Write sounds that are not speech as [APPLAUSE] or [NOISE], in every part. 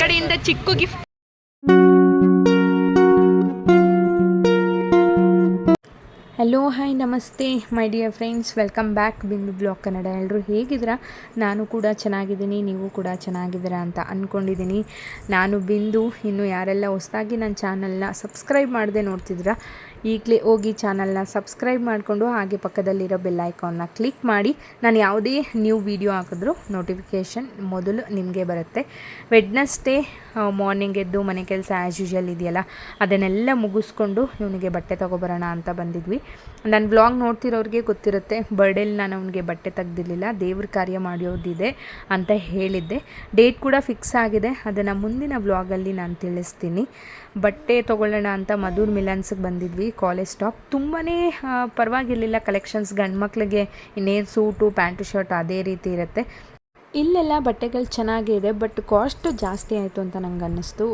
ಕಡೆಯಿಂದ ಚಿಕ್ಕ gift hello hi ನಮಸ್ತೆ my dear friends welcome back Bindu blog Kannada ಎಲ್ಲರೂ ಹೇಗಿದ್ದೀರಾ? ನಾನು ಕೂಡ ಚೆನ್ನಾಗಿದ್ದೀನಿ, ನೀವು ಕೂಡ ಚೆನ್ನಾಗಿದ್ದೀರಾ ಅಂತ ಅಂದ್ಕೊಂಡಿದ್ದೀನಿ ನಾನು ಬಿಂದು, ಇನ್ನು ಯಾರೆಲ್ಲ ಹೊಸದಾಗಿ ನನ್ನ ಚಾನಲ್ನ ಸಬ್ಸ್ಕ್ರೈಬ್ ಮಾಡದೆ ನೋಡ್ತಿದ್ದೀರಾ ಈಗಲೇ ಹೋಗಿ ಚಾನಲ್ನ ಸಬ್ಸ್ಕ್ರೈಬ್ ಮಾಡಿಕೊಂಡು ಹಾಗೆ ಪಕ್ಕದಲ್ಲಿರೋ ಬೆಲ್ ಐಕಾನ್ನ ಕ್ಲಿಕ್ ಮಾಡಿ. ನಾನು ಯಾವುದೇ ನ್ಯೂ ವಿಡಿಯೋ ಹಾಕಿದ್ರೂ ನೋಟಿಫಿಕೇಷನ್ ಮೊದಲು ನಿಮಗೆ ಬರುತ್ತೆ. ವೆಡ್ನಸ್ಡೇ ಮಾರ್ನಿಂಗ್ ಎದ್ದು ಮನೆ ಕೆಲಸ ಆ್ಯಸ್ ಯೂಶಲ್ ಇದೆಯಲ್ಲ, ಅದನ್ನೆಲ್ಲ ಮುಗಿಸ್ಕೊಂಡು ಇವನಿಗೆ ಬಟ್ಟೆ ತೊಗೊಬರೋಣ ಅಂತ ಬಂದಿದ್ವಿ. ನನ್ನ ಬ್ಲಾಗ್ ನೋಡ್ತಿರೋರಿಗೆ ಗೊತ್ತಿರುತ್ತೆ ಬರ್ಡೇಲಿ ನಾನು ಅವನಿಗೆ ಬಟ್ಟೆ ತೆಗ್ದಿರಲಿಲ್ಲ, ದೇವ್ರ ಕಾರ್ಯ ಮಾಡೋದಿದೆ ಅಂತ ಹೇಳಿದ್ದೆ. ಡೇಟ್ ಕೂಡ ಫಿಕ್ಸ್ ಆಗಿದೆ. ಅದನ್ನು ಮುಂದಿನ ವ್ಲಾಗಲ್ಲಿ ನಾನು ತಿಳಿಸ್ತೀನಿ. ಬಟ್ಟೆ ತೊಗೊಳ್ಳೋಣ ಅಂತ ಮಧುರ್ ಮಿಲನ್ಸ್ಗೆ ಬಂದಿದ್ವಿ, ಕಾಲೇಜ್ ಸ್ಟಾಪ್. ತುಂಬಾ ಪರವಾಗಿರಲಿಲ್ಲ ಕಲೆಕ್ಷನ್ಸ್ ಗಂಡು ಮಕ್ಕಳಿಗೆ ಇನ್ನೇನು ಸೂಟು, ಪ್ಯಾಂಟು, ಶರ್ಟ್ ಅದೇ ರೀತಿ ಇರುತ್ತೆ. ಇಲ್ಲೆಲ್ಲ ಬಟ್ಟೆಗಳು ಚೆನ್ನಾಗಿದೆ, ಬಟ್ ಕಾಸ್ಟ್ ಜಾಸ್ತಿ ಆಯಿತು ಅಂತ ನಂಗೆ ಅನ್ನಿಸ್ತು.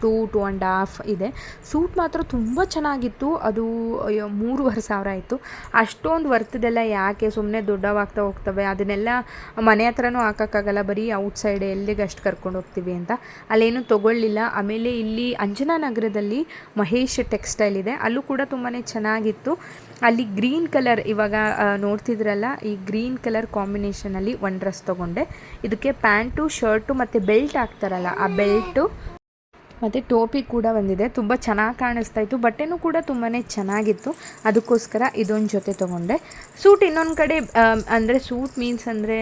ಟೂ ಟೂ ಆ್ಯಂಡ್ ಹಾಫ್ ಇದೆ. ಸೂಟ್ ಮಾತ್ರ ತುಂಬ ಚೆನ್ನಾಗಿತ್ತು. ಅದು ಮೂರುವರೆ ಸಾವಿರ ಆಯಿತು. ಅಷ್ಟೊಂದು ವರ್ತದೆಲ್ಲ ಯಾಕೆ ಸುಮ್ಮನೆ ದೊಡ್ಡವಾಗ್ತಾ ಹೋಗ್ತವೆ? ಅದನ್ನೆಲ್ಲ ಮನೆ ಹತ್ರನೂ ಹಾಕೋಕ್ಕಾಗಲ್ಲ. ಬರೀ ಔಟ್ಸೈಡ್ ಎಲ್ಲಿಗೆ ಅಷ್ಟು ಕರ್ಕೊಂಡು ಹೋಗ್ತೀವಿ ಅಂತ. ಅಲ್ಲೇನು ತೊಗೊಳ್ಳಿಲ್ಲ. ಆಮೇಲೆ ಇಲ್ಲಿ ಅಂಜನಾ ನಗರದಲ್ಲಿ ಮಹೇಶ್ ಟೆಕ್ಸ್ಟೈಲ್ ಇದೆ. ಅಲ್ಲೂ ಕೂಡ ತುಂಬಾ ಚೆನ್ನಾಗಿತ್ತು. ಅಲ್ಲಿ ಗ್ರೀನ್ ಕಲರ್ ಇವಾಗ ನೋಡ್ತಿದ್ರಲ್ಲ? ಈ ಗ್ರೀನ್ ಕಲರ್ ಕಾಂಬಿನೇಷನಲ್ಲಿ ಒನ್ ಡ್ರೆಸ್ ತೊಗೊಂಡೆ. ಇದಕ್ಕೆ ಪ್ಯಾಂಟು ಶರ್ಟು ಮತ್ತು ಬೆಲ್ಟ್ ಹಾಕ್ತಾರಲ್ಲ ಆ ಬೆಲ್ಟು ಮತ್ತು ಟೋಪಿ ಕೂಡ ಬಂದಿದೆ. ತುಂಬ ಚೆನ್ನಾಗಿ ಕಾಣಿಸ್ತಾ ಇತ್ತು. ಬಟ್ಟೆನೂ ಕೂಡ ತುಂಬಾ ಚೆನ್ನಾಗಿತ್ತು. ಅದಕ್ಕೋಸ್ಕರ ಇದೊಂದು ಜೊತೆ ತೊಗೊಂಡೆ. ಸೂಟ್ ಇನ್ನೊಂದು ಕಡೆ ಅಂದರೆ ಸೂಟ್ ಮೀನ್ಸ್ ಅಂದರೆ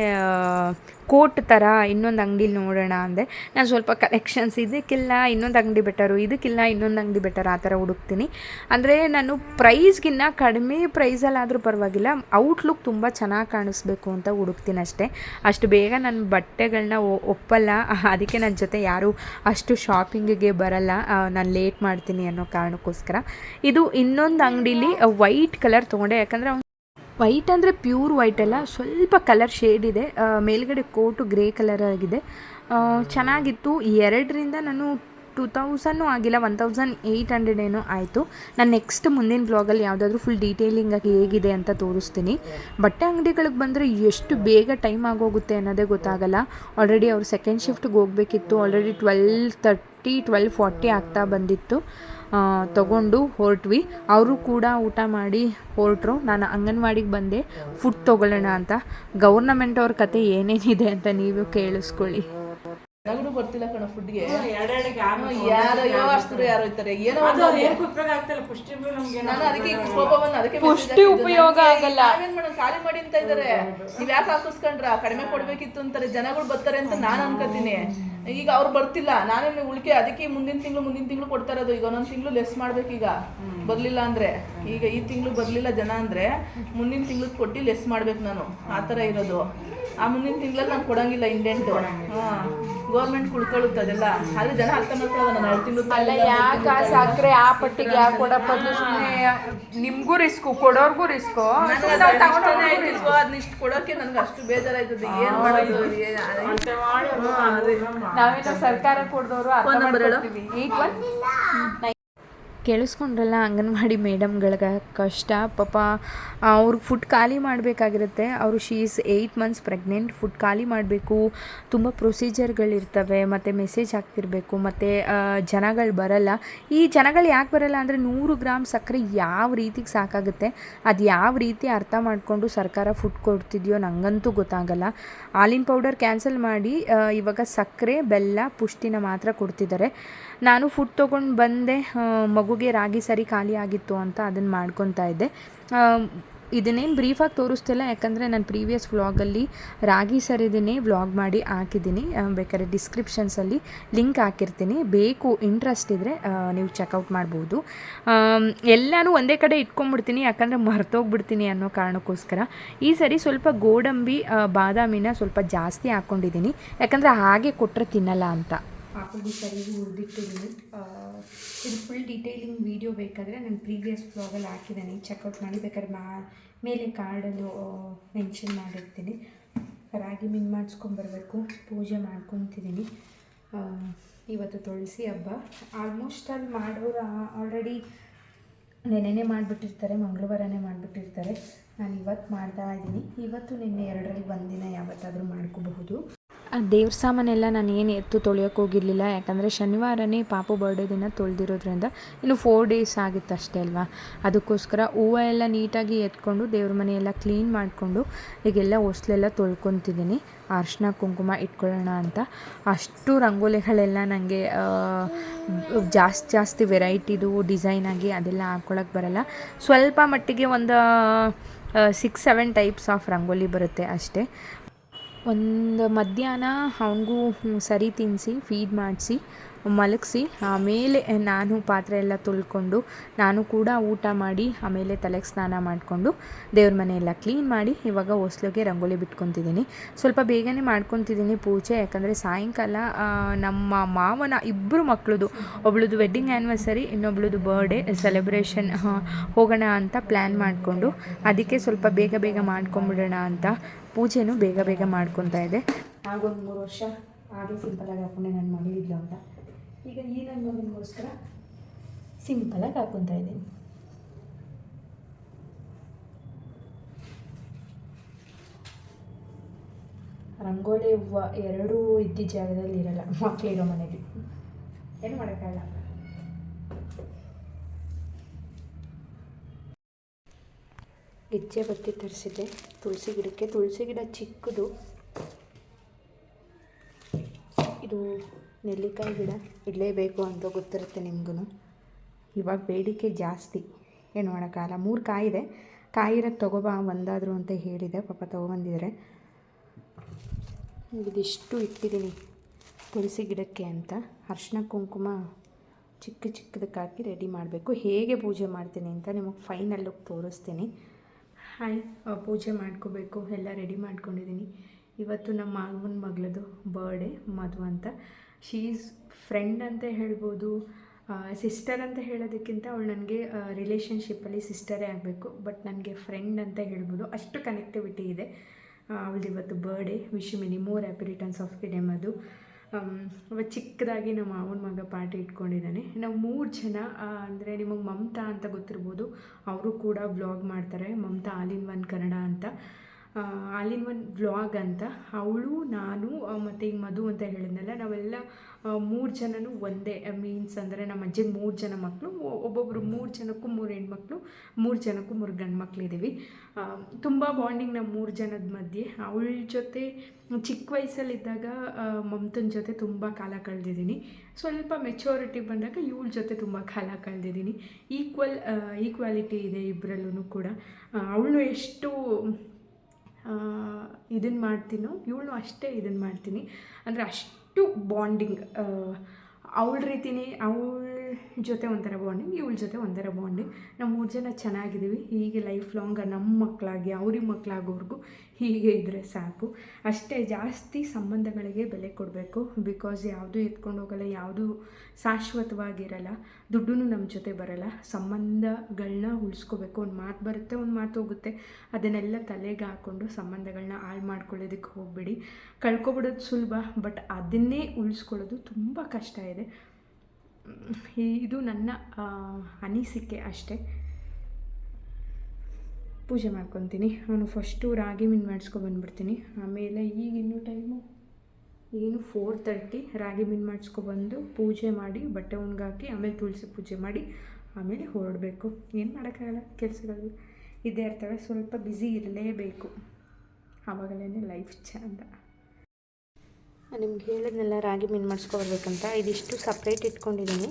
ಕೋಟ್ ಥರ ಇನ್ನೊಂದು ಅಂಗಡಿಲಿ ನೋಡೋಣ ಅಂದೆ. ನಾನು ಸ್ವಲ್ಪ ಕಲೆಕ್ಷನ್ಸ್ ಇದಕ್ಕಿಲ್ಲ ಇನ್ನೊಂದು ಅಂಗಡಿ ಬೆಟರು ಇದಕ್ಕಿಲ್ಲ ಇನ್ನೊಂದು ಅಂಗಡಿ ಬೆಟರ್ ಆ ಥರ ಹುಡುಕ್ತೀನಿ. ಅಂದರೆ ನಾನು ಪ್ರೈಸ್ಗಿನ್ನ ಕಡಿಮೆ ಪ್ರೈಸಲ್ಲಾದರೂ ಪರವಾಗಿಲ್ಲ ಔಟ್ಲುಕ್ ತುಂಬ ಚೆನ್ನಾಗಿ ಕಾಣಿಸ್ಬೇಕು ಅಂತ ಹುಡುಕ್ತೀನಿ ಅಷ್ಟೇ. ಅಷ್ಟು ಬೇಗ ನನ್ನ ಬಟ್ಟೆಗಳನ್ನ ಒಪ್ಪಲ್ಲ. ಅದಕ್ಕೆ ನನ್ನ ಜೊತೆ ಯಾರೂ ಅಷ್ಟು ಶಾಪಿಂಗಿಗೆ ಬರಲ್ಲ ನಾನು ಲೇಟ್ ಮಾಡ್ತೀನಿ ಅನ್ನೋ ಕಾರಣಕ್ಕೋಸ್ಕರ. ಇದು ಇನ್ನೊಂದು ಅಂಗಡೀಲಿ ವೈಟ್ ಕಲರ್ ತೊಗೊಂಡೆ. ಯಾಕಂದರೆ ವೈಟ್ ಅಂದರೆ ಪ್ಯೂರ್ ವೈಟ್ ಅಲ್ಲ, ಸ್ವಲ್ಪ ಕಲರ್ ಶೇಡ್ ಇದೆ. ಮೇಲ್ಗಡೆ ಕೋಟು ಗ್ರೇ ಕಲರ್ ಆಗಿದೆ. ಚೆನ್ನಾಗಿತ್ತು. ಎರಡರಿಂದ ನಾನು ಟೂ ತೌಸಂಡು ಆಗಿಲ್ಲ, ಒನ್ ತೌಸಂಡ್ ಏಯ್ಟ್ ಹಂಡ್ರೆಡ್ ಏನೋ ಆಯಿತು. ನಾನು ನೆಕ್ಸ್ಟ್ ಮುಂದಿನ ಬ್ಲಾಗಲ್ಲಿ ಯಾವುದಾದ್ರೂ ಫುಲ್ ಡೀಟೇಲಿಂಗ್ ಆಗಿ ಹೇಗಿದೆ ಅಂತ ತೋರಿಸ್ತೀನಿ. ಬಟ್ಟೆ ಅಂಗಡಿಗಳಿಗೆ ಬಂದರೆ ಎಷ್ಟು ಬೇಗ ಟೈಮ್ ಆಗೋಗುತ್ತೆ ಅನ್ನೋದೇ ಗೊತ್ತಾಗಲ್ಲ. ಆಲ್ರೆಡಿ ಅವ್ರು ಸೆಕೆಂಡ್ ಶಿಫ್ಟ್ಗೆ ಹೋಗಬೇಕಿತ್ತು. Already twelve thirty twelve forty ಆಗ್ತಾ ಬಂದಿತ್ತು. ತಗೊಂಡು ಹೊರಟ್ವಿ. ಅವರು ಕೂಡ ಊಟ ಮಾಡಿ ಹೊರಟ್ರು. ನಾನು ಅಂಗನವಾಡಿಗೆ ಬಂದೆ. ಫುಡ್ ತೊಗೊಳ್ಳೋಣ ಅಂತ. ಗೌರ್ನಮೆಂಟ್ ಅವ್ರ ಕತೆ ಏನೇನಿದೆ ಅಂತ ನೀವು ಕೇಳಿಸ್ಕೊಳ್ಳಿ. ನನಗೂ ಬರ್ತಿಲ್ಲ ಕಣ ಫುಡ್ಗೆ ಯಾರೋ ಯೋಗಾಸ್ತರು ಯಾರೋ ಇರ್ತಾರೆ. ಏನೋ ನಾನು ಅದಕ್ಕೆ ಪುಷ್ಟಿ ಉಪಯೋಗ ಆಗಲ್ಲ. ನಾವೇನ್ ಮಾಡೋಣ ಖಾಲಿ ಮಾಡಿ ಅಂತ ಇದಾರೆ ನೀವ್ ಯಾಕೆ ಹಾಕಿಸ್ಕೊಂಡ್ರ? ಕಡಿಮೆ ಕೊಡ್ಬೇಕಿತ್ತು ಅಂತಾರೆ. ಜನಗಳು ಬರ್ತಾರೆ ಅಂತ ನಾನು ಅನ್ಕೋತೀನಿ. ಈಗ ಅವ್ರು ಬರ್ತಿಲ್ಲ. ನಾನೇ ಉಳಿಕೆ ಅದಕ್ಕೆ ಮುಂದಿನ ತಿಂಗಳು ಮುಂದಿನ ತಿಂಗಳು ಕೊಡ್ತಾ ಇರೋದು. ಈಗ ಒಂದೊಂದು ತಿಂಗಳು ಲೆಸ್ ಮಾಡ್ಬೇಕೀಗ ಬರ್ಲಿಲ್ಲ ಅಂದ್ರೆ. ಈಗ ಈ ತಿಂಗಳು ಬರ್ಲಿಲ್ಲ ಜನ ಅಂದ್ರೆ ಮುಂದಿನ ತಿಂಗಳು ಕೊಟ್ಟು ಲೆಸ್ ಮಾಡ್ಬೇಕು ನಾನು. ಆ ಥರ ಇರೋದು. ಆ ಮುಂದಿನ ತಿಂಗಳಲ್ಲಿ ನಾನು ಕೊಡಂಗಿಲ್ಲ ಇಂಡೆಂಟು ಹಾಂ. ಗೌರ್ಮೆಂಟ್ ಕುಳ್ಕೊಳ್ಳುತ್ತೆ ಅದೆಲ್ಲ. ಆದ್ರೆ ಜನ ಅರ್ಥ ಮಾಡ್ಕೊಳ್ಳೋದು ನಾನು. ರಿಸ್ಕ್ ತಿಂಗಳು ಅಲ್ಲ ಯಾಕೆ ಸಕ್ಕರೆ ಆ ಪಟ್ಟಿಗೆ ಯಾಕೆ ಕೊಡಪ್ಪ ಸುಮ್ಮನೆ ನಿಮಗೂ ರಿಸ್ಕು ಕೊಡೋರ್ಗೂ ರಿಸ್ಕು ಅದನ್ನ ಇಷ್ಟು ಕೊಡೋಕೆ ನನ್ಗೆ ಅಷ್ಟು ಬೇಜಾರಾಯ್ತದೆ. ಏನ್ ಮಾಡೋದು? ನಾವೇನೋ ಸರ್ಕಾರ ಕೊಡ್ದವರು ಏಯ್ಟ್ ಒನ್ ಕೇಳಿಸ್ಕೊಂಡ್ರಲ್ಲ ಅಂಗನವಾಡಿ ಮೇಡಮ್ಗಳಿಗೆ ಕಷ್ಟ ಪಾಪ ಅವ್ರಿಗೆ ಫುಡ್ ಖಾಲಿ ಮಾಡಬೇಕಾಗಿರುತ್ತೆ. ಅವರು she's eight months pregnant food ಖಾಲಿ ಮಾಡಬೇಕು. ತುಂಬ ಪ್ರೊಸೀಜರ್ಗಳಿರ್ತವೆ ಮತ್ತು ಮೆಸೇಜ್ ಹಾಕ್ತಿರ್ಬೇಕು ಮತ್ತು ಜನಗಳು ಬರಲ್ಲ. ಈ ಜನಗಳು ಯಾಕೆ ಬರಲ್ಲ ಅಂದರೆ ನೂರು ಗ್ರಾಮ್ ಸಕ್ಕರೆ ಯಾವ ರೀತಿಗೆ ಸಾಕಾಗುತ್ತೆ? ಅದು ಯಾವ ರೀತಿ ಅರ್ಥ ಮಾಡಿಕೊಂಡು ಸರ್ಕಾರ ಫುಡ್ ಕೊಡ್ತಿದೆಯೋ ನನಗಂತೂ ಗೊತ್ತಾಗಲ್ಲ. ಹಾಲಿನ ಪೌಡರ್ ಕ್ಯಾನ್ಸಲ್ ಮಾಡಿ ಇವಾಗ ಸಕ್ಕರೆ ಬೆಲ್ಲ ಪುಷ್ಟಿನ ಮಾತ್ರ ಕೊಡ್ತಿದ್ದಾರೆ. ನಾನು ಫುಡ್ ತೊಗೊಂಡು ಬಂದೆ ಆ, ಮಗುಗೆ ರಾಗಿ ಸರಿ ಖಾಲಿ ಆಗಿತ್ತು ಅಂತ ಅದನ್ನು ಮಾಡ್ಕೊತಾ ಇದ್ದೆ. ಇದನ್ನೇನು ಬ್ರೀಫಾಗಿ ತೋರಿಸ್ತಿಲ್ಲ, ಯಾಕಂದರೆ ನಾನು ಪ್ರೀವಿಯಸ್ ವ್ಲಾಗಲ್ಲಿ ರಾಗಿ ಸರಿದನ್ನೇ ವ್ಲಾಗ್ ಮಾಡಿ ಹಾಕಿದ್ದೀನಿ. ಬೇಕಾದ್ರೆ ಡಿಸ್ಕ್ರಿಪ್ಷನ್ಸಲ್ಲಿ ಲಿಂಕ್ ಹಾಕಿರ್ತೀನಿ. ಬೇಕು ಇಂಟ್ರೆಸ್ಟ್ ಇದ್ದರೆ ನೀವು ಚೆಕ್ಔಟ್ ಮಾಡ್ಬೋದು. ಎಲ್ಲನೂ ಒಂದೇ ಕಡೆ ಇಟ್ಕೊಂಡ್ಬಿಡ್ತೀನಿ, ಯಾಕಂದರೆ ಮರ್ತೋಗ್ಬಿಡ್ತೀನಿ ಅನ್ನೋ ಕಾರಣಕ್ಕೋಸ್ಕರ. ಈ ಸರಿ ಸ್ವಲ್ಪ ಗೋಡಂಬಿ ಬಾದಾಮಿನ ಸ್ವಲ್ಪ ಜಾಸ್ತಿ ಹಾಕ್ಕೊಂಡಿದ್ದೀನಿ ಯಾಕಂದರೆ ಹಾಗೆ ಕೊಟ್ಟರೆ ತಿನ್ನಲ್ಲ ಅಂತ. ಹಾಕೊಂಡು ಸರಿ ಹುರಿದಿಟ್ಟಿದ್ದೀನಿ ಇದು ಫುಲ್ ಡೀಟೇಲಿಂಗ್ ವೀಡಿಯೋ ಬೇಕಾದರೆ ನಾನು ಪ್ರೀವಿಯಸ್ ಬ್ಲಾಗಲ್ಲಿ ಹಾಕಿದ್ದೀನಿ. ಚೆಕ್ಔಟ್ ಮಾಡಿ ಬೇಕಾದ್ರೆ ಮಾ, ಮೇಲೆ ಕಾರ್ಡಲ್ಲೂ ಮೆನ್ಷನ್ ಮಾಡಿರ್ತೀನಿ. ರಾಗಿ ಮಿನ್ ಮಾಡಿಸ್ಕೊಂಬರ್ಬೇಕು. ಪೂಜೆ ಮಾಡ್ಕೊತಿದ್ದೀನಿ. ಇವತ್ತು ತುಳಸಿ ಹಬ್ಬ. ಆಲ್ಮೋಸ್ಟ್ ಅಲ್ಲಿ ಮಾಡೋರು ಆಲ್ರೆಡಿ ನೆನೆನೇ ಮಾಡಿಬಿಟ್ಟಿರ್ತಾರೆ, ಮಂಗಳವಾರನೇ ಮಾಡಿಬಿಟ್ಟಿರ್ತಾರೆ. ನಾನು ಇವತ್ತು ಮಾಡ್ತಾ ಇದ್ದೀನಿ. ಇವತ್ತು ನಿನ್ನೆ ಎರಡರಲ್ಲಿ ಒಂದಿನ ಯಾವತ್ತಾದರೂ ಮಾಡ್ಕೋಬಹುದು. ದೇವ್ರ ಸಾಮಾನೆಲ್ಲ ನಾನು ಏನು ಎತ್ತು ತೊಳೆಯೋಕೆ ಹೋಗಿರಲಿಲ್ಲ. ಯಾಕಂದರೆ ಶನಿವಾರನೇ ಪಾಪು ಬರ್ಡೇ ದಿನ ತೊಳೆದಿರೋದ್ರಿಂದ ಇನ್ನು ಫೋರ್ ಡೇಸ್ ಆಗಿತ್ತು ಅಷ್ಟೇ ಅಲ್ವಾ? ಅದಕ್ಕೋಸ್ಕರ ಹೂವು ಎಲ್ಲ ನೀಟಾಗಿ ಎತ್ಕೊಂಡು ದೇವ್ರ ಮನೆಯೆಲ್ಲ ಕ್ಲೀನ್ ಮಾಡಿಕೊಂಡು ಈಗೆಲ್ಲ ಹೊಸ್ಲೆಲ್ಲ ತೊಳ್ಕೊತಿದ್ದೀನಿ. ಅರ್ಶಿನ, ಕುಂಕುಮ ಇಟ್ಕೊಳ್ಳೋಣ ಅಂತ. ಅಷ್ಟು ರಂಗೋಲಿಗಳೆಲ್ಲ ನನಗೆ ಜಾಸ್ತಿ ಜಾಸ್ತಿ ವೆರೈಟಿದು ಡಿಸೈನ್ ಆಗಿ ಅದೆಲ್ಲ ಹಾಕ್ಕೊಳಕ್ಕೆ ಬರಲ್ಲ. ಸ್ವಲ್ಪ ಮಟ್ಟಿಗೆ ಒಂದು six seven types of rangoli ಬರುತ್ತೆ ಅಷ್ಟೇ. ಒಂದು ಮಧ್ಯಾಹ್ನ ಅವನಿಗೂ ಸರಿ ತಿನ್ನಿಸಿ ಫೀಡ್ ಮಾಡಿಸಿ. ಮಲಗಿಸಿ, ಆಮೇಲೆ ನಾನು ಪಾತ್ರೆ ಎಲ್ಲ ತುಳ್ಕೊಂಡು ನಾನು ಕೂಡ ಊಟ ಮಾಡಿ, ಆಮೇಲೆ ತಲೆಗೆ ಸ್ನಾನ ಮಾಡಿಕೊಂಡು ದೇವ್ರ ಮನೆಯೆಲ್ಲ ಕ್ಲೀನ್ ಮಾಡಿ ಇವಾಗ ಹೊಸ್ಲಿಗೆ ರಂಗೋಲಿ ಬಿಟ್ಕೊತಿದ್ದೀನಿ. ಸ್ವಲ್ಪ ಬೇಗನೆ ಮಾಡ್ಕೊತಿದ್ದೀನಿ ಪೂಜೆ, ಯಾಕಂದರೆ ಸಾಯಂಕಾಲ ನಮ್ಮ ಮಾವನ ಇಬ್ಬರು ಮಕ್ಕಳದು ಒಬ್ಳದು ವೆಡ್ಡಿಂಗ್ ಆ್ಯನಿವರ್ಸರಿ ಇನ್ನೊಬ್ಳದು ಬರ್ಡೇ ಸೆಲೆಬ್ರೇಷನ್ ಹೋಗೋಣ ಅಂತ ಪ್ಲ್ಯಾನ್ ಮಾಡಿಕೊಂಡು ಅದಕ್ಕೆ ಸ್ವಲ್ಪ ಬೇಗ ಬೇಗ ಮಾಡ್ಕೊಂಬಿಡೋಣ ಅಂತ ಪೂಜೆನೂ ಬೇಗ ಬೇಗ ಮಾಡ್ಕೊತಾ ಇದೆ. ಆಗೊಂದು ಮೂರು ವರ್ಷ ಹಾಗೆ ಸಿಂಪಲಾಗಿ ಹಾಕೊಂಡೆ, ನಾನು ಮಗಳಿದ್ಲು ಅಂತ. ಈಗ ಈ ನನ್ನ ಮಗನಿಗೋಸ್ಕರ ಸಿಂಪಲಾಗಿ ಹಾಕ್ಕೊತಾ ಇದ್ದೀನಿ. ರಂಗೋಲಿ, ಹೂವ ಎರಡೂ ಇದ್ದಿದ್ದ ಜಾಗದಲ್ಲಿ ಇರಲ್ಲ ಮಕ್ಕಳಿರೋ ಮನೇಲಿ ಏನು ಮಾಡೋಕ್ಕಾಗಲ್ಲ ಗೆಜ್ಜೆ ಬತ್ತಿ ತರಿಸಿದ್ದೆ. ತುಳಸಿ ಗಿಡಕ್ಕೆ, ತುಳಸಿ ಗಿಡ ಚಿಕ್ಕದು ಇದು ನೆಲ್ಲಿಕಾಯಿ ಗಿಡ ಇಡಲೇಬೇಕು ಅಂತ ಗೊತ್ತಿರುತ್ತೆ ನಿಮಗೂ ಇವಾಗ ಬೇಡಿಕೆ ಜಾಸ್ತಿ. ಏನು ಮಾಡೋಕ್ಕಾಗಲ್ಲ. ಮೂರು ಕಾಯಿದೆ ಕಾಯಿರೋದು ತೊಗೊಬಾ ಒಂದಾದರೂ ಅಂತ ಹೇಳಿದೆ. ಪಾಪ ತೊಗೊಬಂದಿದ್ದಾರೆ ಇದಿಷ್ಟು ಇಟ್ಟಿದ್ದೀನಿ ತುಳಸಿ ಗಿಡಕ್ಕೆ ಅಂತ. ಅರ್ಶಿನ ಕುಂಕುಮ ಚಿಕ್ಕ ಚಿಕ್ಕದಕ್ಕೆ ಹಾಕಿ ರೆಡಿ ಮಾಡಬೇಕು. ಹೇಗೆ ಪೂಜೆ ಮಾಡ್ತೀನಿ ಅಂತ ನಿಮಗೆ ಫೈನಲ್ ಲುಕ್ ತೋರಿಸ್ತೀನಿ. ಹಾಯ್ ಪೂಜೆ ಮಾಡ್ಕೋಬೇಕು. ಎಲ್ಲ ರೆಡಿ ಮಾಡ್ಕೊಂಡಿದ್ದೀನಿ ಇವತ್ತು ನಮ್ಮ ಮಾವನ ಮಗಳದು ಬರ್ಡೇ ಮಧು ಅಂತ. ಶೀಸ್ ಫ್ರೆಂಡ್ ಅಂತ ಹೇಳ್ಬೋದು ಸಿಸ್ಟರ್ ಅಂತ ಹೇಳೋದಕ್ಕಿಂತ ಅವಳು ನನಗೆ ರಿಲೇಷನ್ಶಿಪ್ಪಲ್ಲಿ ಸಿಸ್ಟರೇ ಆಗಬೇಕು. ಬಟ್ ನನಗೆ ಫ್ರೆಂಡ್ ಅಂತ ಹೇಳ್ಬೋದು. ಅಷ್ಟು ಕನೆಕ್ಟಿವಿಟಿ ಇದೆ. ಅವಳದು ಇವತ್ತು birthday wish many more happy returns of the day ಅದು. ಅವ ಚಿಕ್ಕದಾಗಿ ನಮ್ಮ ಮಾವನ ಮಗ ಪಾರ್ಟಿ ಇಟ್ಕೊಂಡಿದ್ದಾನೆ. ನಾವು ಮೂರು ಜನ ಅಂದರೆ ನಿಮಗೆ ಮಮತಾ ಅಂತ ಗೊತ್ತಿರ್ಬೋದು. ಅವರು ಕೂಡ ವ್ಲಾಗ್ ಮಾಡ್ತಾರೆ. ಮಮತಾ ಆಲ್ ಒನ್ ಕನ್ನಡ ಅಂತ. ಆಲ್ ಇನ್ ಒನ್ ವ್ಲಾಗ್ ಅಂತ. ಅವಳು, ನಾನು ಮತ್ತು ಈ ಮಧು ಅಂತ ಹೇಳಿದ್ನಲ್ಲ, ನಾವೆಲ್ಲ ಮೂರು ಜನನೂ ಒಂದೇ ಮೀನ್ಸ್ ಅಂದರೆ ನಮ್ಮ ಅಜ್ಜಿ ಮೂರು ಜನ ಮಕ್ಕಳು ಒಬ್ಬೊಬ್ಬರು ಮೂರು ಜನಕ್ಕೂ ಮೂರು ಹೆಣ್ಮಕ್ಳು, ಮೂರು ಜನಕ್ಕೂ ಮೂರು ಗಂಡು ಮಕ್ಕಳಿದ್ದೀವಿ ತುಂಬ ಬಾಂಡಿಂಗ್ ನಮ್ಮ ಮೂರು ಜನದ ಮಧ್ಯೆ. ಅವಳ ಜೊತೆ, ಚಿಕ್ಕ ವಯಸ್ಸಲ್ಲಿದ್ದಾಗ ಮಮತನ ಜೊತೆ ತುಂಬ ಕಾಲ ಕಳೆದಿದ್ದೀನಿ. ಸ್ವಲ್ಪ ಮೆಚೋರಿಟಿ ಬಂದಾಗ ಇವಳ ಜೊತೆ ತುಂಬ ಕಾಲ ಕಳೆದಿದ್ದೀನಿ. ಈಕ್ವಲ್ ಈಕ್ವಾಲಿಟಿ ಇದೆ ಇಬ್ಬರಲ್ಲೂ ಕೂಡ. ಅವಳು ಎಷ್ಟು ಇದನ್ನು ಮಾಡ್ತೀನೋ. ಇವಳು ಅಷ್ಟೇ ಇದನ್ನು ಮಾಡ್ತೀನಿ. ಅಂದರೆ ಅಷ್ಟು ಬಾಂಡಿಂಗ್ ಅವಳ ರೀತಿನೇ ಅವಳ ಜೊತೆ ಒಂಥರ ಬಾಂಡಿಂಗ್ ಇವಳ ಜೊತೆ ಒಂಥರ ಬಾಂಡಿಂಗ್ ನಾವು ಮೂರು ಜನ ಚೆನ್ನಾಗಿದ್ದೀವಿ. ಹೀಗೆ ಲೈಫ್ ಲಾಂಗ್ ನಮ್ಮ ಮಕ್ಕಳಾಗಿ ಅವ್ರಿಗೆ ಮಕ್ಕಳಾಗೋರ್ಗೂ ಹೀಗೆ ಇದ್ದರೆ ಸಾಕು. ಅಷ್ಟೇ ಜಾಸ್ತಿ ಸಂಬಂಧಗಳಿಗೆ ಬೆಲೆ ಕೊಡಬೇಕು. ಬಿಕಾಸ್ ಯಾವುದೂ ಎತ್ಕೊಂಡು ಹೋಗಲ್ಲ, ಯಾವುದೂ ಶಾಶ್ವತವಾಗಿರಲ್ಲ ದುಡ್ಡು ನಮ್ಮ ಜೊತೆ ಬರಲ್ಲ. ಸಂಬಂಧಗಳನ್ನ ಉಳಿಸ್ಕೋಬೇಕು. ಒಂದು ಮಾತು ಬರುತ್ತೆ, ಒಂದು ಮಾತು ಹೋಗುತ್ತೆ. ಅದನ್ನೆಲ್ಲ ತಲೆಗೆ ಹಾಕ್ಕೊಂಡು ಸಂಬಂಧಗಳನ್ನ ಹಾಳು ಮಾಡ್ಕೊಳ್ಳೋದಕ್ಕೆ ಹೋಗ್ಬೇಡಿ. ಕಳ್ಕೊಬಿಡೋದು ಸುಲಭ, ಬಟ್ ಅದನ್ನೇ ಉಳಿಸ್ಕೊಳ್ಳೋದು ತುಂಬ ಕಷ್ಟ ಇದೆ. ಇದು ನನ್ನ ಅನಿಸಿಕೆ ಅಷ್ಟೇ. ಪೂಜೆ ಮಾಡ್ಕೊತೀನಿ. ನಾನು ಫಸ್ಟು ರಾಗಿ ಮೀನು ಮಾಡಿಸ್ಕೊಬಂದ್ಬಿಡ್ತೀನಿ ಆಮೇಲೆ ಈಗ ಇನ್ನೂ ಟೈಮು ಏನು ಫೋರ್ ತರ್ಟಿ ರಾಗಿ ಮೀನು ಮಾಡಿಸ್ಕೊಬಂದು ಪೂಜೆ ಮಾಡಿ, ಬಟ್ಟೆ ಉಣ್ಗಾಕಿ, ಆಮೇಲೆ ತುಳಸಿ ಪೂಜೆ ಮಾಡಿ, ಆಮೇಲೆ ಹೊರಡಬೇಕು. ಏನು ಮಾಡೋಕ್ಕಾಗಲ್ಲ ಕೆಲಸಗಳು ಇದೇ ಇರ್ತವೆ ಸ್ವಲ್ಪ ಬ್ಯುಸಿ ಇರಲೇಬೇಕು. ಆವಾಗಲೇ ಲೈಫ್ ಚಂದ ನಿಮ್ಗೆ ಹೇಳಿದ್ನೆಲ್ಲ, ರಾಗಿ ಮೀನು ಮಾಡಿಸ್ಕೊಬರ್ಬೇಕಂತ ಇದಿಷ್ಟು ಸಪ್ರೇಟ್ ಇಟ್ಕೊಂಡಿದ್ದೀನಿ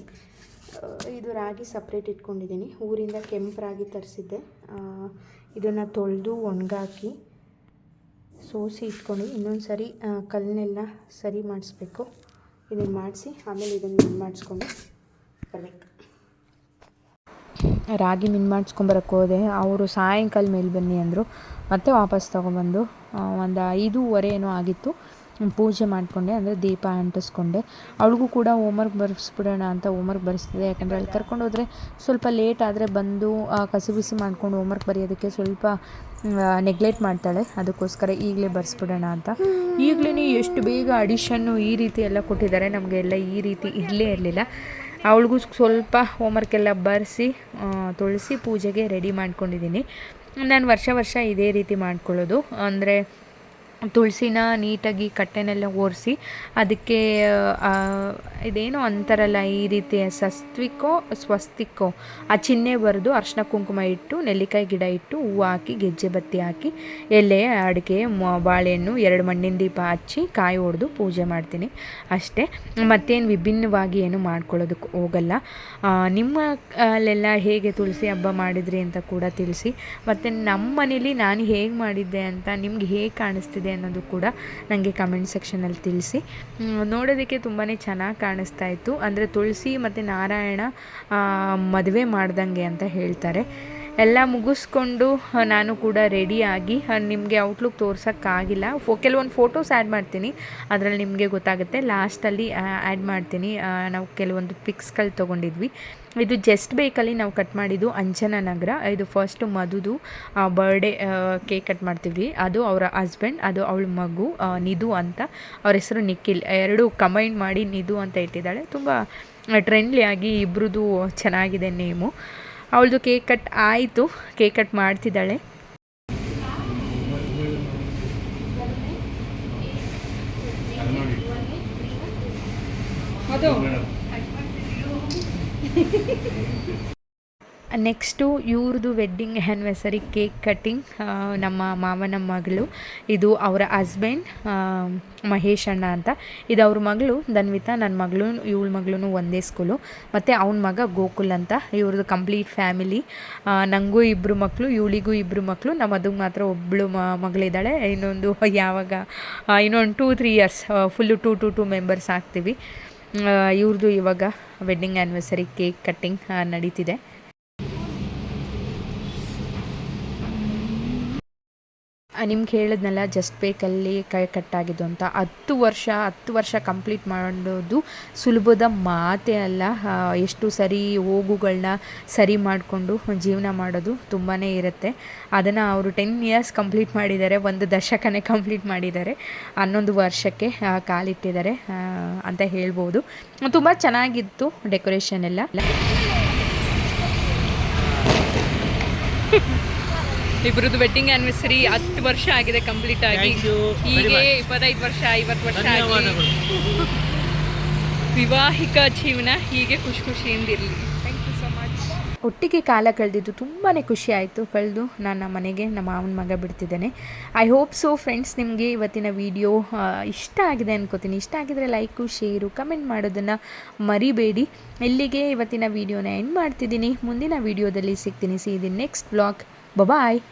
ಇದು ರಾಗಿ ಸಪ್ರೇಟ್ ಇಟ್ಕೊಂಡಿದ್ದೀನಿ ಊರಿಂದ ಕೆಂಪು ರಾಗಿ ತರಿಸಿದ್ದೆ. ಇದನ್ನು ತೊಳೆದು ಒಣಗಾಕಿ ಸೋಸಿ ಇಟ್ಕೊಂಡು ಇನ್ನೊಂದು ಸರಿ ಕಲ್ಲನ್ನೆಲ್ಲ ಸರಿ ಮಾಡಿಸ್ಬೇಕು. ಇದನ್ನು ಮಾಡಿಸಿ ಆಮೇಲೆ ಇದನ್ನು ಮಾಡಿಸ್ಕೊಂಡು ಬರಬೇಕು. ರಾಗಿ ಮಿನ್ ಮಾಡಿಸ್ಕೊಂಬರಕ್ಕೆ ಹೋದೆ. ಅವರು ಸಾಯಂಕಾಲ ಮೇಲೆ ಬನ್ನಿ ಅಂದರು. ಮತ್ತೆ ವಾಪಸ್ ತೊಗೊಂಬಂದು ಒಂದು ಐದೂವರೆ ಏನೋ ಆಗಿತ್ತು. ಪೂಜೆ ಮಾಡಿಕೊಂಡೆ, ಅಂದರೆ ದೀಪ ಅಂಟಿಸ್ಕೊಂಡೆ. ಅವಳಿಗೂ ಕೂಡ ಹೋಮ್ವರ್ಕ್ ಬರೆಸ್ಬಿಡೋಣ ಅಂತ ಹೋಮ್ವರ್ಕ್ ಬರೆಸ್ತಿದ್ದೆ ಯಾಕಂದರೆ ಅಲ್ಲಿ ಕರ್ಕೊಂಡು ಹೋದರೆ ಸ್ವಲ್ಪ ಲೇಟ್ ಆದರೆ ಬಂದು ಕಸಿ ಬಿಸಿ ಮಾಡ್ಕೊಂಡು ಹೋಮ್ವರ್ಕ್ ಬರೆಯೋದಕ್ಕೆ ಸ್ವಲ್ಪ ನೆಗ್ಲೆಕ್ಟ್ ಮಾಡ್ತಾಳೆ. ಅದಕ್ಕೋಸ್ಕರ ಈಗಲೇ ಬರೆಸ್ಬಿಡೋಣ ಅಂತ. ಈಗಲೇ ಎಷ್ಟು ಬೇಗ ಅಡಿಷನ್ನು ಈ ರೀತಿ ಎಲ್ಲ ಕೊಟ್ಟಿದ್ದಾರೆ. ನಮಗೆ ಎಲ್ಲ ಈ ರೀತಿ ಇರಲೇ ಇರಲಿಲ್ಲ. ಅವಳಿಗೂ ಸ್ವಲ್ಪ ಹೋಮ್ವರ್ಕ್ ಎಲ್ಲ ಬರೆಸಿ ತುಳಸಿ ಪೂಜೆಗೆ ರೆಡಿ ಮಾಡ್ಕೊಂಡಿದ್ದೀನಿ. ನಾನು ವರ್ಷ ವರ್ಷ ಇದೇ ರೀತಿ ಮಾಡ್ಕೊಳ್ಳೋದು. ಅಂದರೆ ತುಳಸಿನ ನೀಟಾಗಿ ಕಟ್ಟೆನೆಲ್ಲ ಒರೆಸಿ ಅದಕ್ಕೆ ಇದೇನೋ ಅಂತಾರಲ್ಲ ಈ ರೀತಿಯ ಸಸ್ತ್ವಿಕೋ, ಸ್ವಸ್ತಿಕೋ, ಆ ಚಿಹ್ನೆ ಬರೆದು ಅರ್ಶಿನ ಕುಂಕುಮ ಇಟ್ಟು, ನೆಲ್ಲಿಕಾಯಿ ಗಿಡ ಇಟ್ಟು, ಹೂವು ಹಾಕಿ, ಗೆಜ್ಜೆ ಬತ್ತಿ ಹಾಕಿ, ಎಲೆ, ಅಡಿಕೆ ಬಾಳೆಹಣ್ಣು, ಎರಡು ಮಣ್ಣಿನ ದೀಪ ಹಚ್ಚಿ, ಕಾಯಿ ಹೊಡೆದು ಪೂಜೆ ಮಾಡ್ತೀನಿ ಅಷ್ಟೇ. ಮತ್ತೇನು ವಿಭಿನ್ನವಾಗಿ ಏನು ಮಾಡ್ಕೊಳ್ಳೋದಕ್ಕೆ ಹೋಗಲ್ಲ. ನಿಮ್ಮ ಅಲ್ಲೆಲ್ಲ ಹೇಗೆ ತುಳಸಿ ಹಬ್ಬ ಮಾಡಿದ್ರಿ ಅಂತ ಕೂಡ ತಿಳಿಸಿ. ಮತ್ತು ನಮ್ಮ ಮನೇಲಿ ನಾನು ಹೇಗೆ ಮಾಡಿದ್ದೆ ಅಂತ ನಿಮ್ಗೆ ಹೇಗೆ ಕಾಣಿಸ್ತಿದೆ ಅನ್ನೋದು ಕೂಡ ನನಗೆ ಕಮೆಂಟ್ ಸೆಕ್ಷನಲ್ಲಿ ತಿಳಿಸಿ. ನೋಡೋದಕ್ಕೆ ತುಂಬಾ ಚೆನ್ನಾಗಿ ಕಾಣಿಸ್ತಾ ಇತ್ತು. ಅಂದರೆ ತುಳಸಿ ಮತ್ತು ನಾರಾಯಣ ಮದುವೆ ಮಾಡ್ದಂಗೆ ಅಂತ ಹೇಳ್ತಾರೆ. ಎಲ್ಲ ಮುಗಿಸ್ಕೊಂಡು ನಾನು ಕೂಡ ರೆಡಿಯಾಗಿ ನಿಮಗೆ ಔಟ್ಲುಕ್ ತೋರ್ಸೋಕ್ಕಾಗಿಲ್ಲ. ಫೋ, ಕೆಲವೊಂದು ಫೋಟೋಸ್ ಆ್ಯಡ್ ಮಾಡ್ತೀನಿ. ಅದರಲ್ಲಿ ನಿಮಗೆ ಗೊತ್ತಾಗುತ್ತೆ. ಲಾಸ್ಟಲ್ಲಿ ಆ್ಯಡ್ ಮಾಡ್ತೀನಿ. ನಾವು ಕೆಲವೊಂದು ಪಿಕ್ಸ್ಗಳು ತೊಗೊಂಡಿದ್ವಿ. ಇದು ಜಸ್ಟ್ ಬೇಕಲ್ಲಿ ನಾವು ಕಟ್ ಮಾಡಿದ್ದು ಅಂಜನ ನಗರ. ಇದು ಫಸ್ಟು ಮಧುದು ಬರ್ಡೇ ಕೇಕ್ ಕಟ್ ಮಾಡ್ತೀವಿ ಅದು ಅವರ ಹಸ್ಬೆಂಡ್ ಅದು ಅವಳ ಮಗು ನಿಧು ಅಂತ. ಅವ್ರ ಹೆಸರು ನಿಖಿಲ್. ಎರಡು ಕಂಬೈನ್ ಮಾಡಿ ನಿಧು ಅಂತ ಇಟ್ಟಿದ್ದಾಳೆ. ತುಂಬ ಟ್ರೆಂಡ್ಲಿ ಆಗಿ ಇಬ್ರದ್ದು ಚೆನ್ನಾಗಿದೆ ನೇಮು. ಅವಳದು ಕೇಕ್ ಕಟ್ ಆಯಿತು ಕೇಕ್ ಕಟ್ ಮಾಡ್ತಿದ್ದಾಳೆ. ನೆಕ್ಸ್ಟು ಇವ್ರದ್ದು ವೆಡ್ಡಿಂಗ್ ಆ್ಯನಿವರ್ಸರಿ ಕೇಕ್ ಕಟ್ಟಿಂಗ್ ನಮ್ಮ ಮಾವನ ಮಗಳು, ಇದು ಅವರ ಹಸ್ಬೆಂಡ್ ಮಹೇಶ್ ಅಣ್ಣ ಅಂತ. ಇದು ಅವ್ರ ಮಗಳು, ಧನ್ವಿತಾ ನನ್ನ ಮಗಳು, ಇವಳ ಮಗಳು ಒಂದೇ ಸ್ಕೂಲು ಮತ್ತು ಅವನ ಮಗ ಗೋಕುಲ್ ಅಂತ. ಇವ್ರದ್ದು ಕಂಪ್ಲೀಟ್ ಫ್ಯಾಮಿಲಿ ನನಗೂ ಇಬ್ಬರು ಮಕ್ಕಳು ಇವಳಿಗೂ ಇಬ್ಬರು ಮಕ್ಕಳು ನಮ್ಮ ಅದಕ್ಕೆ ಮಾತ್ರ ಒಬ್ಬಳು ಮ, ಮಗಳಿದ್ದಾಳೆ. ಇನ್ನೊಂದು ಯಾವಾಗ ಇನ್ನೊಂದು two three years full two to two members ಆಗ್ತೀವಿ. ಇವ್ರದ್ದು ಇವಾಗ ವೆಡ್ಡಿಂಗ್ ಆ್ಯನಿವರ್ಸರಿ ಕೇಕ್ ಕಟ್ಟಿಂಗ್ ನಡೀತಿದೆ. ನಿಮ್ಗೆ ಹೇಳಿದ್ನಲ್ಲ ಜಸ್ಟ್ ಬೇಕಲ್ಲಿ ಕೈ ಕಟ್ಟಾಗಿದ್ದು ಅಂತ. ಹತ್ತು ವರ್ಷ ಹತ್ತು ವರ್ಷ ಕಂಪ್ಲೀಟ್ ಮಾಡೋದು ಸುಲಭದ ಮಾತೇ ಅಲ್ಲ. ಎಷ್ಟು ಸರಿ ಹೋಗುಗಳನ್ನ ಸರಿ ಮಾಡಿಕೊಂಡು ಜೀವನ ಮಾಡೋದು ತುಂಬಾ ಇರುತ್ತೆ. ಅದನ್ನು ಅವರು ಟೆನ್ ಇಯರ್ಸ್ ಕಂಪ್ಲೀಟ್ ಮಾಡಿದ್ದಾರೆ, ಒಂದು ದಶಕನೇ ಕಂಪ್ಲೀಟ್ ಮಾಡಿದ್ದಾರೆ. ಹನ್ನೊಂದು ವರ್ಷಕ್ಕೆ ಕಾಲಿಟ್ಟಿದ್ದಾರೆ ಅಂತ ಹೇಳ್ಬೋದು. ತುಂಬ ಚೆನ್ನಾಗಿತ್ತು ಡೆಕೋರೇಷನ್ ಎಲ್ಲ. ಇಬ್ಬರದ್ದು ವೆಡ್ಡಿಂಗ್ ಆನಿವರ್ಸರಿ ಹತ್ತು ವರ್ಷ ಆಗಿದೆ ಕಂಪ್ಲೀಟ್ ಆಗಿ. ಹೀಗೆ ಇಪ್ಪತ್ತೈದು ವರ್ಷ ಐವತ್ತು ವರ್ಷ ಆಗಿ. ಧನ್ಯವಾದಗಳು. [LAUGHS] ವಿವಾಹಿಕ ಜೀವನ ಹೀಗೆ ಖುಷಿ ಖುಷಿಯಿಂದ ಇರಲಿ. ಥ್ಯಾಂಕ್ ಯು ಸೊ ಮಚ್ ಒಟ್ಟಿಗೆ ಕಾಲ ಕಳೆದಿದ್ದು ತುಂಬಾ ಖುಷಿ ಆಯಿತು. ಕಳೆದು ನಾನು ನಮ್ಮ ಮನೆಗೆ ನಮ್ಮ ಮಾವನ ಮಗ ಬಿಡ್ತಿದ್ದೇನೆ. ಐ ಹೋಪ್ ಸೊ ಫ್ರೆಂಡ್ಸ್ ನಿಮಗೆ ಇವತ್ತಿನ ವಿಡಿಯೋ ಇಷ್ಟ ಆಗಿದೆ ಅನ್ಕೋತೀನಿ. ಇಷ್ಟ ಆಗಿದ್ರೆ ಲೈಕು ಶೇರು ಕಮೆಂಟ್ ಮಾಡೋದನ್ನು ಮರಿಬೇಡಿ. ಇಲ್ಲಿಗೆ ಇವತ್ತಿನ ವಿಡಿಯೋನ ಎಂಡ್ ಮಾಡ್ತಿದ್ದೀನಿ. ಮುಂದಿನ ವಿಡಿಯೋದಲ್ಲಿ ಸಿಗ್ತೀನಿ. See the next vlog Bye-bye.